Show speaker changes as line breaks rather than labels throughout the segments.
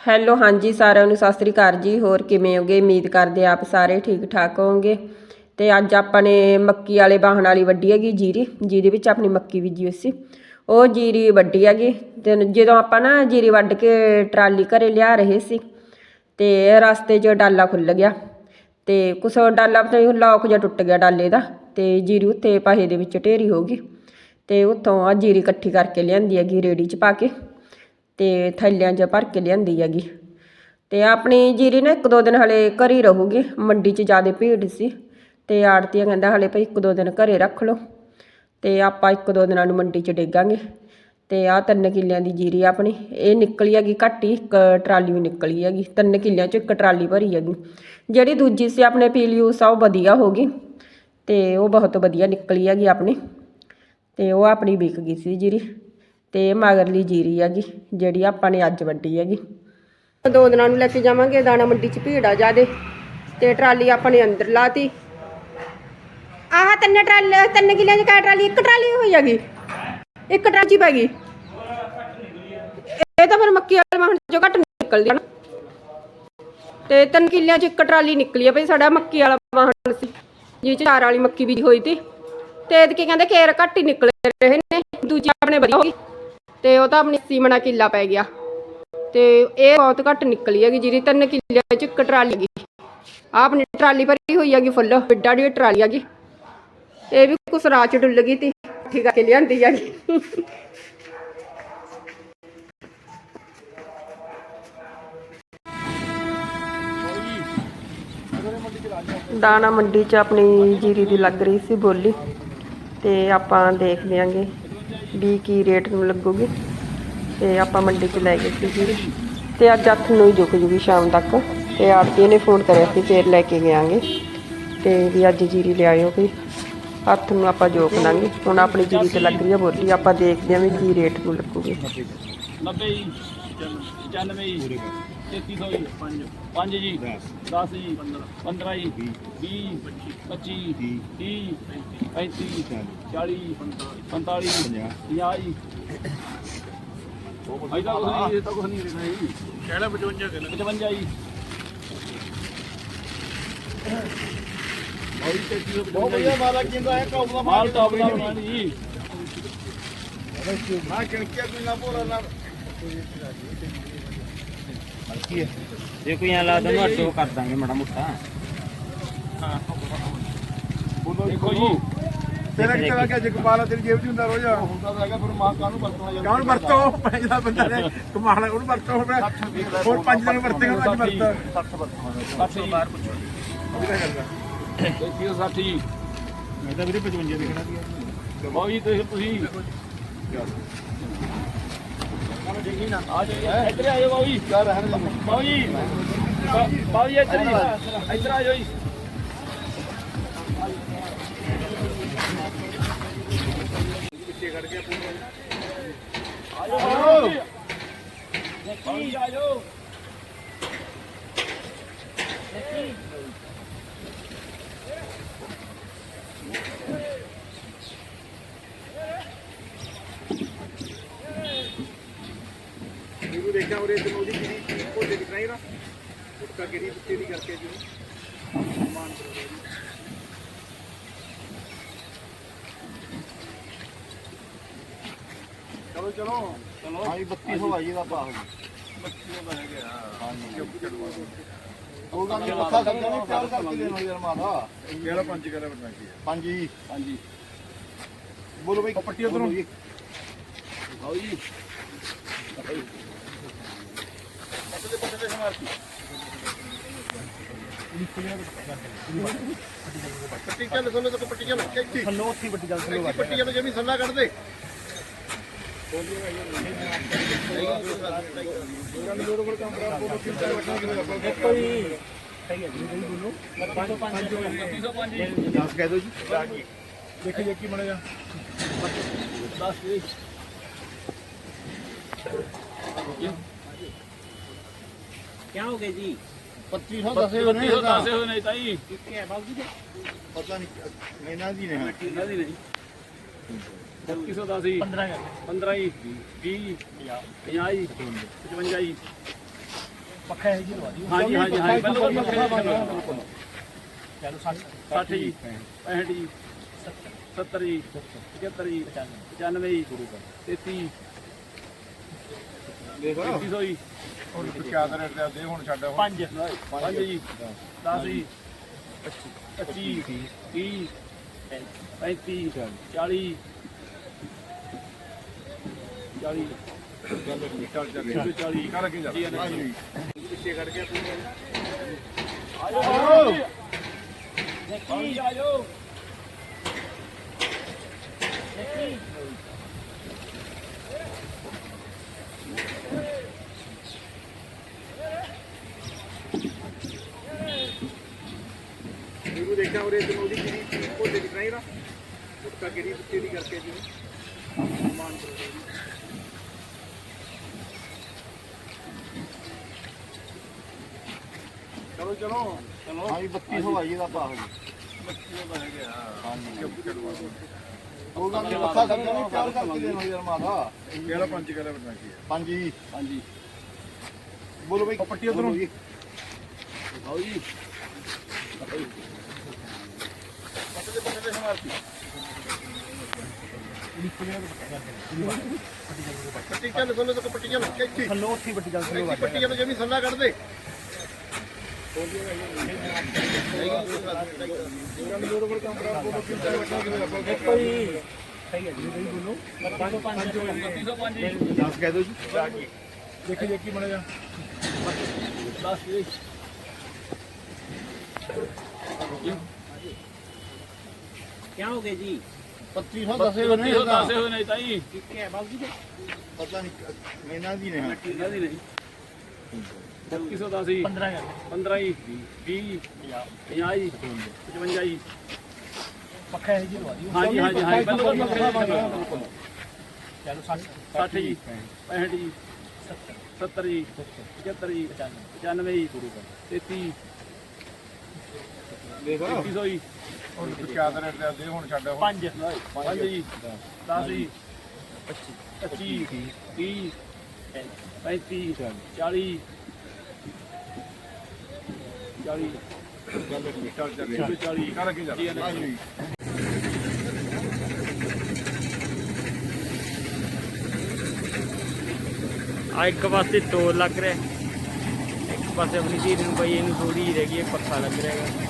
Hello, ਹਾਂਜੀ, ਸਾਰਿਆਂ ਨੂੰ ਸਤਿ ਸ੍ਰੀ ਅਕਾਲ ਜੀ। ਹੋਰ ਕਿਵੇਂ ਹੋਗੇ? ਉਮੀਦ ਕਰਦੇ ਆਪ ਸਾਰੇ ਠੀਕ ਠਾਕ ਹੋਵੋਗੇ। ਤੇ ਅੱਜ ਆਪਾਂ ਨੇ ਮੱਕੀ ਵਾਲੇ ਬਾਹਣ ਵਾਲੀ ਵੱਢੀ ਹੈਗੀ ਜੀਰੀ। ਜਿਹਦੇ ਵਿੱਚ ਆਪਣੀ ਮੱਕੀ ਬੀਜੀ ਹੋਈ ਸੀ। ਉਹ ਜੀਰੀ ਵੱਢੀ ਹੈਗੀ। ਤੇ ਜਦੋਂ ਆਪਾਂ ਨਾ ਜੀਰੀ ਵੱਢ ਕੇ ਟਰਾਲੀ ਘਰੇ ਲਿਆ ਰਹੇ ਸੀ, ਤੇ ਰਸਤੇ 'ਚ ਡਾਲਾ ਖੁੱਲ ਗਿਆ। ਤੇ ਕੁਛ ਡਾਲਾ ਪਤਾ ਲੌਕ ਜਿਹਾ ਟੁੱਟ ਗਿਆ ਡਾਲੇ ਦਾ। ਤੇ ਜੀਰੀ ਉੱਤੇ ਪਾਹੇ ਦੇ ਵਿੱਚ ਢੇਰੀ ਹੋ ਗਈ। ਤੇ ਉੱਥੋਂ ਆ ਜੀਰੀ ਇਕੱਠੀ ਕਰਕੇ ਲਿਆਂਦੀ ਹੈਗੀ ਰੇੜੀ 'ਚ ਪਾ ਕੇ। ਤੇ ਥੈਲਿਆਂ 'ਚ ਭਰ ਕੇ ਲਿਆਂਦੀ ਹੈਗੀ। ਤੇ ਆਪਣੀ ਜੀਰੀ ਨਾ ਇੱਕ ਦੋ ਦਿਨ ਹਲੇ ਘਰ ਹੀ ਰਹੂਗੀ, ਮੰਡੀ 'ਚ ਜ਼ਿਆਦਾ ਭੀੜ ਸੀ। ਤੇ ਆੜਤੀਆ ਕਹਿੰਦਾ ਹਲੇ ਭਾਈ ਇੱਕ ਦੋ ਦਿਨ ਘਰੇ ਰੱਖ ਲਓ। ਤੇ ਆਪਾਂ ਇੱਕ ਦੋ ਦਿਨਾਂ ਨੂੰ ਮੰਡੀ 'ਚ ਡੇਗਾਂਗੇ। ਤੇ ਆਹ ਤਿੰਨ ਕਿੱਲਿਆਂ ਦੀ ਜੀਰੀ ਆਪਣੀ, ਇਹ ਨਿਕਲੀ ਹੈਗੀ ਘੱਟ ਹੀ, ਇੱਕ ਟਰਾਲੀ ਵੀ ਨਿਕਲੀ ਹੈਗੀ। ਤਿੰਨ ਕਿੱਲਿਆਂ 'ਚ ਇੱਕ ਟਰਾਲੀ ਭਰੀ ਹੈਗੀ। ਜਿਹੜੀ ਦੂਜੀ ਸੀ ਆਪਣੇ ਪੀਲੀਊਸ ਆ, ਉਹ ਵਧੀਆ ਹੋ ਗਈ। ਤੇ ਉਹ ਬਹੁਤ ਵਧੀਆ ਨਿਕਲੀ ਹੈਗੀ ਆਪਣੀ। ਤੇ ਉਹ ਆਪਣੀ ਵਿਕ ਗਈ ਸੀ ਜੀਰੀ। ਤੇ ਮਗਰਲੀ ਜੀਰੀ ਹੈਗੀ, ਜਿਹੜੀ ਆਪਾਂ ਨੇ ਅੱਜ ਵੱਢੀ ਹੈਗੀ। ਦੋ ਦਿਨਾਂ ਨੂੰ ਲੈ ਕੇ ਜਾਵਾਂਗੇ, ਦਾਣਾ ਮੰਡੀ 'ਚ ਭੀੜ ਆ ਜਾਦੇ ਤੇ ਟਰਾਲੀ ਆਪਾਂ ਨੇ ਅੰਦਰ ਲਾਤੀ। ਆਹ ਤਿੰਨ ਟਰਾਲੀ, ਤਿੰਨ ਕਿੱਲਿਆਂ 'ਚ ਕਾ ਟਰਾਲੀ, ਇੱਕ ਟਰਾਲੀ ਹੋਈ ਹੈਗੀ। ਇੱਕ ਟਰਾਲੀ ਪੈ ਗਈ। ਇਹ ਤਾਂ ਫਿਰ ਮੱਕੀ ਵਾਲੇ ਵਾਹਣ ਚੋਂ ਘੱਟ ਨਿਕਲਦੀ ਨਾ। ਤੇ ਤਿੰਨ ਕਿੱਲਿਆਂ 'ਚ ਇੱਕ ਟਰਾਲੀ ਨਿਕਲੀ ਆ ਭਈ ਸਾਡਾ ਮੱਕੀ ਵਾਲਾ ਵਾਹਣ ਸੀ ਜਿਹ 'ਚ ਚਾਰ ਵਾਲੀ ਮੱਕੀ ਬੀਜੀ ਹੋਈ ਤੀ। ਤੇ ਇਹਦੇ ਕੀ ਕਹਿੰਦੇ, ਖੇਰ ਘੱਟ ਹੀ ਨਿਕਲ ਰਹੇ ਨੇ, ਦੂਜੀ ਆਪਣੇ ਵਧੀਆ ਹੋ ਗਈ। ਤੇ ਉਹ ਤਾਂ ਆਪਣੀ ਸੀਮਣਾ ਕਿੱਲਾ ਪੈ ਗਿਆ। ਤੇ ਇਹ ਬਹੁਤ ਘੱਟ ਨਿਕਲੀ ਹੈਗੀ ਜਿਹੜੀ ਤਿੰਨ ਕਿੱਲੇ 'ਚ ਇੱਕ ਟਰਾਲੀ ਆਹ ਆਪਣੀ ਟਰਾਲੀ ਭਰੀ ਹੋਈ ਹੈਗੀ ਫੁੱਲ, ਵਿੱਡਾ ਦੀ ਟਰਾਲੀ ਹੈਗੀ। ਇਹ ਵੀ ਕੁਛ ਰਾਹ ਡੁੱਲ ਗਈ ਤੀ ਠੀਕ ਕਰਕੇ ਲਿਆਂਦੀ ਹੈਗੀ। ਦਾਣਾ ਮੰਡੀ 'ਚ ਆਪਣੀ ਜੀਰੀ ਦੀ ਲੱਗ ਰਹੀ ਸੀ ਬੋਲੀ, ਤੇ ਆਪਾਂ ਦੇਖ ਲਿਆਂਗੇ। ਵੀ ਕੀ ਰੇਟ ਨੂੰ ਲੱਗੂਗੀ। ਤੇ ਆਪਾਂ ਮੰਡੀ 'ਚ ਲੈ ਗਏ ਸੀ। ਜੀਰੀ ਤੇ ਅੱਜ ਅੱਠ ਨੂੰ ਹੀ ਜੁਕ ਜੂਗੀ ਸ਼ਾਮ ਤੱਕ। ਤੇ ਆੜਤੀ ਨੇ ਫੋਨ ਕਰਿਆ ਸੀ, ਫੇਰ ਲੈ ਕੇ ਗਿਆਂਗੇ ਤੇ ਵੀ ਅੱਜ ਜੀਰੀ ਲਿਆਇਓ ਕੋਈ। ਹੱਥ ਨੂੰ ਆਪਾਂ ਜੋਕ ਲਾਂਗੇ। ਹੁਣ ਆਪਣੀ ਜੀਰੀ ਤੇ ਲੱਗ ਰਹੀ ਆ ਬੋਲੀ। ਆਪਾਂ ਦੇਖਦੇ ਆਂ ਵੀ ਕੀ ਰੇਟ ਨੂੰ ਲੱਗੂਗੀ।
90 95 3300 ਜੀ। 5 5 ਜੀ। 10 ਜੀ। 15 ਜੀ। 20 25 30 35 40 45 50 ਜੀ। ਅਜਾ ਕੁਝ ਇਹ ਤਾਂ ਕੁਝ ਨਹੀਂ ਲਿਖਣਾ ਜੀ। ਕਿਹੜਾ 55 ਕਿਲੋ 55 ਜੀ। ਬਹੁਤ ਵਧੀਆ ਮਾਲ ਆ ਕਿੰਦਾ ਹੈ ਟੌਪ ਦਾ ਮਾਲ ਟੌਪ ਦਾ ਜੀ। ਮੈਂ ਕਿਣਕਿਆ ਕੋਈ ਨਾ ਭੋਰਾ ਨਾ
ਜੇ ਕੋਈ ਐ ਲਾ ਦੂੰਗਾ ਅੱਡੋ ਕਰ ਦਾਂਗੇ ਮਾੜਾ ਮੋਟਾ।
ਦੇਖੋ ਜੀ।
ਤੇਰਾ ਕੀ ਤਰ੍ਹਾਂ ਕਿ ਜਗਪਾਲ ਤੇਰੀ ਜੇਬ ਚ ਹੁੰਦਾ ਰੋਜ਼।
ਹੁੰਦਾ ਤਾਂ ਹੈਗਾ ਫਿਰ ਮਾਂ ਕਾਹਨੂੰ ਵਰਤਣਾ ਜਾਂਦਾ
ਕੌਣ ਵਰਤੋ? ਪੈਸਾ ਬੰਦਾ ਨੇ ਕਮਾਲ ਉਹਨੂੰ ਵਰਤੋ ਹੁਣ। ਹੋਰ ਪੰਜ ਦਿਨ ਵਰਤੇਗਾ ਅੱਜ ਵਰਤ।
60 ਵਰਤਣਾ 60 ਜੀ। ਬਾਹਰ ਪੁੱਛੋ। 360 ਜੀ
ਮੈਂ ਤਾਂ ਵੀਰੇ 55 ਦੇਖਣਾ ਸੀ
ਬਾਉ ਜੀ ਤੁਸੀਂ ਇੱਧਰ ਆਇਓ ਬਾਉ ਜੀ ਬਾਉ ਜੀ ਬਾਉ ਜੀ ਇੱਧਰ ਜੀ ਇੱਧਰ ਆ ਜੀ ਆ ਬਾਊ ਜੀ ਆ ਜਾਓ
ਇਹਨੂੰ ਦੇਖਿਆ ਉਹਦੇ ਤੇ ਉਹਦੀ ਕਿਹੜੀ ਕੋਲੇ ਦਿਖ ਰਹੀ ਨਾ ਉੱਟਾ ਕਿਹੜੀ ਪੁੱਤੇ ਦੀ ਕਰਕੇ ਜੀ। ਚਲੋ ਚਲੋ। ਚਲੋ। ਹਾਂ 3200 ਆਈ ਦਾ ਭਾਅ ਉਹ ਗੱਲ ਨਹੀਂ ਮੱਥਾ ਲੱਗਦਾ ਨਹੀਂ ਪਿਆਰ ਕਰਕੇ ਦੇਣਾ ਯਾਰ ਮਾਦਾ ਕਿਹੜਾ ਪੰਜ ਕਰਾ ਬਣਾ ਕੀ ਪੰਜ ਜੀ
ਹਾਂਜੀ।
ਬੋਲੋ ਬਈ। ਪੱਟੀ ਉਧਰੋਂ।
ਬਾਊ ਜੀ।
ਪੱਟੀ ਚੱਲ ਸੁਣੋ ਤਾਂ ਪੱਟੀ ਚੱਲ ਕਿੱਥੇ ਥੱਲੋਂ ਉੱਥੇ ਪੱਟੀ ਚੱਲ ਥੱਲੋਂ ਪੱਟੀ ਚੱਲ ਜਮੀ ਥੱਲਾ ਕੱਢ ਦੇ। ਦੱਸ ਕਹਿ ਦਿਓ ਜੀ। ਦੇਖੀ ਦੇਖੀ ਮੜਾ ਜਾ
ਕੀ ਹੋ ਗਿਆ ਜੀ?
2500 ਦੱਸੇ ਹੋਣੇ
ਬੱਤੀ ਦੱਸੇ ਹੋਏ ਨੇ ਤਾਈ।
ਪਤਾ ਨਹੀਂ ਇਹਨਾਂ ਦੀ ਨੇ
ਕਿੰਨਾ ਦੀ ਨਹੀਂ। 3210 15 15 ਜੀ 20 50 ਜੀ 55 ਜੀ
ਪੱਖਾ ਹੈ ਜੀ ਲਵਾ ਦਿਓ।
ਹਾਂਜੀ ਹਾਂਜੀ ਹਾਂਜੀ। ਬਿਲਕੁਲ ਬਿਲਕੁਲ
ਚਲੋ 60
60 ਜੀ। 65 ਜੀ। 70 ਜੀ 75 ਜੀ 95 ਜੀ 33
ਦੇਖ
3300 ਜੀ
ਹੁਣ ਕਿਆ ਕਰ ਰਿਹਾ ਦੇ ਹੁਣ ਛੱਡ
5 5 ਜੀ। 10 ਜੀ। 25 30 35 40 40
ਚੱਲ। ਚੱਲ। ਚੱਲ।
ਇੱਕ ਸੌ ਚਾਲੀ।
ਕਰ ਅੱਗੇ ਚੱਲ
ਜੀ,
ਪਿੱਛੇ ਕੱਢ ਕੇ।
ਆਜੋ। ਆਜੋ।
ਗੁਰੂ ਦੇਖਿਆ ਉਰੇ ਤੈਨੂੰ ਉਹਦੀ ਕਿਹੜੀ ਭੋਲੇ ਦੀ ਕਰਾਈ ਨਾ ਗੁਟਕਾ ਕਿਹੜੀ ਦੀ ਕਰਕੇ ਜੀ ਮਾਨ ਚਲੋ ਚਲੋ। ਚਲੋ। ਹਾਂ 3200 ਆਈ ਇਹਦਾ ਭਾਅ ਜੀ। 3200 ਦਾ ਹੈਗਾ ਹਾਂਜੀ। ਚੁੱਪ ਕਰਵਾ ਉਹ ਗੱਲ ਮੱਥਾ ਕਰਦਾ ਨਹੀਂ ਪਿਆਰ ਕਰਕੇ ਦੇਣਾ ਯਾਰ ਮਾਦਾ ਕਿਹੜਾ ਪੰਜ ਕਰੇ ਬਣਾ ਕੀ ਪੰਜ ਜੀ
ਹਾਂਜੀ।
ਬੋਲੋ ਬਈ। ਪੱਟੀ ਉਧਰੋਂ।
ਆਓ ਜੀ।
ਪੱਟੇ ਦੇ ਚੱਲ ਸੋਲੇ ਤੋਂ ਪੱਟੀ ਚੱਲ ਇੱਥੇ ਥੱਲੋਂ ਉੱਥੇ ਪੱਟੀ ਚੱਲ ਸੋਲੇ ਪੱਟੀ ਚੱਲ ਜਮੀ ਸੱਲਾ ਕੱਢ ਦੇ। ਦੱਸ ਕਹਿ ਦੋ ਜੀ। ਦੇਖੀ ਦੇਖੀ ਬਣ ਜਾ
10 ਜੀ।
क्या हो गए जी
2500 ਦੱਸੇ ਹੋਏ ਨੇ
3200 ਦੱਸੇ ਹੋਏ ਨੇ ਤਾਈ
ਪਤਾ ਨਹੀਂ ਮੈਨਾਂ ਦੀ ਨੇ
ਇਹਨਾਂ ਦੀ ਨਹੀਂ 3210 ਜੀ 15 15 ਜੀ 20 50 ਜੀ 55 ਜੀ
ਪੱਖਾ ਹੈ ਜੀ ਲਵਾ ਦਿਓ
ਹਾਂਜੀ ਹਾਂਜੀ ਹਾਂਜੀ ਬਿਲਕੁਲ ਬਿਲਕੁਲ
ਚਲੋ 60
60 ਜੀ 65 ਜੀ 70 ਜੀ 75 ਜੀ 95 ਜੀ 33
ਦੇਖ
3300 ਜੀ
ਹੁਣ ਤੂੰ ਕਿਆ ਕਰ ਰਿਹਾ ਦੇ ਹੁਣ ਛੱਡ
5 5 ਜੀ। 10 ਜੀ। 25 30 35 40 40
ਚੱਲ। ਚੱਲ।
ਇੱਕ ਸੌ ਚਾਲੀ।
ਕਰ ਅੱਗੇ ਚੱਲ।
ਜੀ, ਹਾਂਜੀ।
ਹਾਂਜੀ
ਆ ਇੱਕ ਪਾਸੇ ਤੋੜ ਲੱਗ ਰਿਹਾ। ਇੱਕ ਪਾਸੇ ਆਪਣੀ ਧੀਰ ਨੂੰ ਪਈ ਇਹਨੂੰ ਥੋੜੀ ਜਿਹੀ ਰਹਿ ਗਈ ਹੈ ਪੱਖਾ ਲੱਗ ਰਿਹਾ ਹੈਗਾ।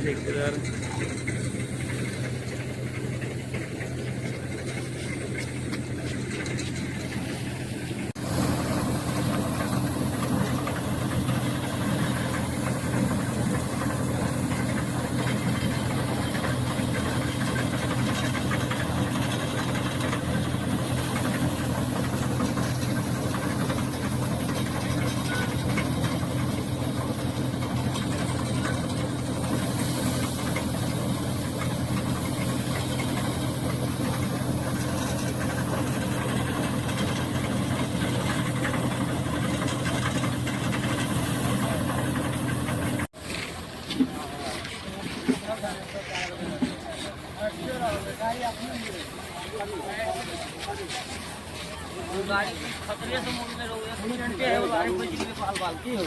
Teşekkürler. गाड़ी खतरे से मुड़ में रहो एक घंटे है गाड़ी पे चली बाल बाल की हो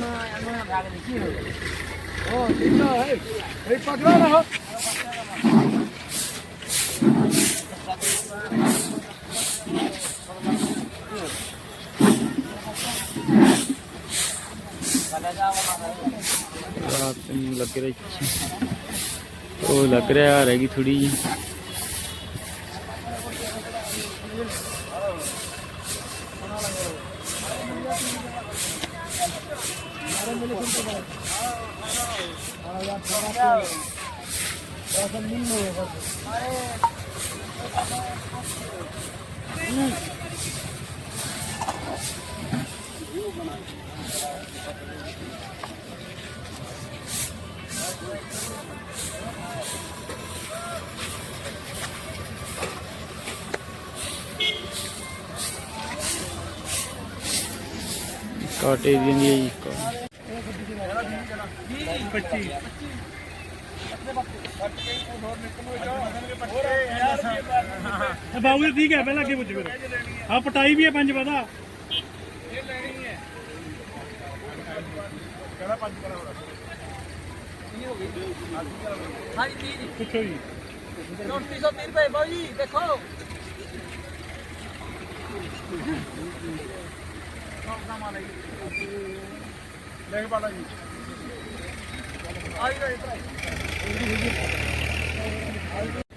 ना ना भाग नहीं की हो ओ ठीक है ए पकड़ा रहो रात
में लग रही
ਉਹ ਲੱਗ ਰਿਹਾ ਆ ਰਹੀ ਥੋੜੀ ਜੀ ਕਾਟੇ ਦੀ ਹੁੰਦੀ ਹੈ ਜੀ ਇੱਕ।
ਬਾਬੂ ਜੀ ਠੀਕ ਹੈ ਪਹਿਲਾਂ ਅੱਗੇ ਪੁੱਛ ਫਿਰ ਹਾਂ ਪਟਾਈ ਵੀ ਹੈ ਪੰਜ ਪਤਾ ਪੁੱਛੋ ਜੀ
ਦੇਖ ਪਾਲਾ ਜੀ
ਸਾਢੇ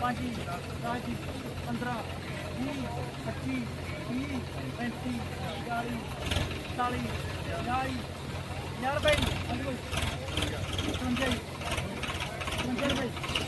ਪੰਜ ਦਸ
ਪੰਦਰਾਂ ਵੀਹ ਪੱਚੀ ਤੀਹ ਪੈਂਤੀ ਚਾਲੀ ਚਾਲੀ ਪੰਜਾਹ ਯਾਰ ਬਾਈ ਅੰਦਰ ਬਾਈ ਅੰਦਰ ਬਾਈ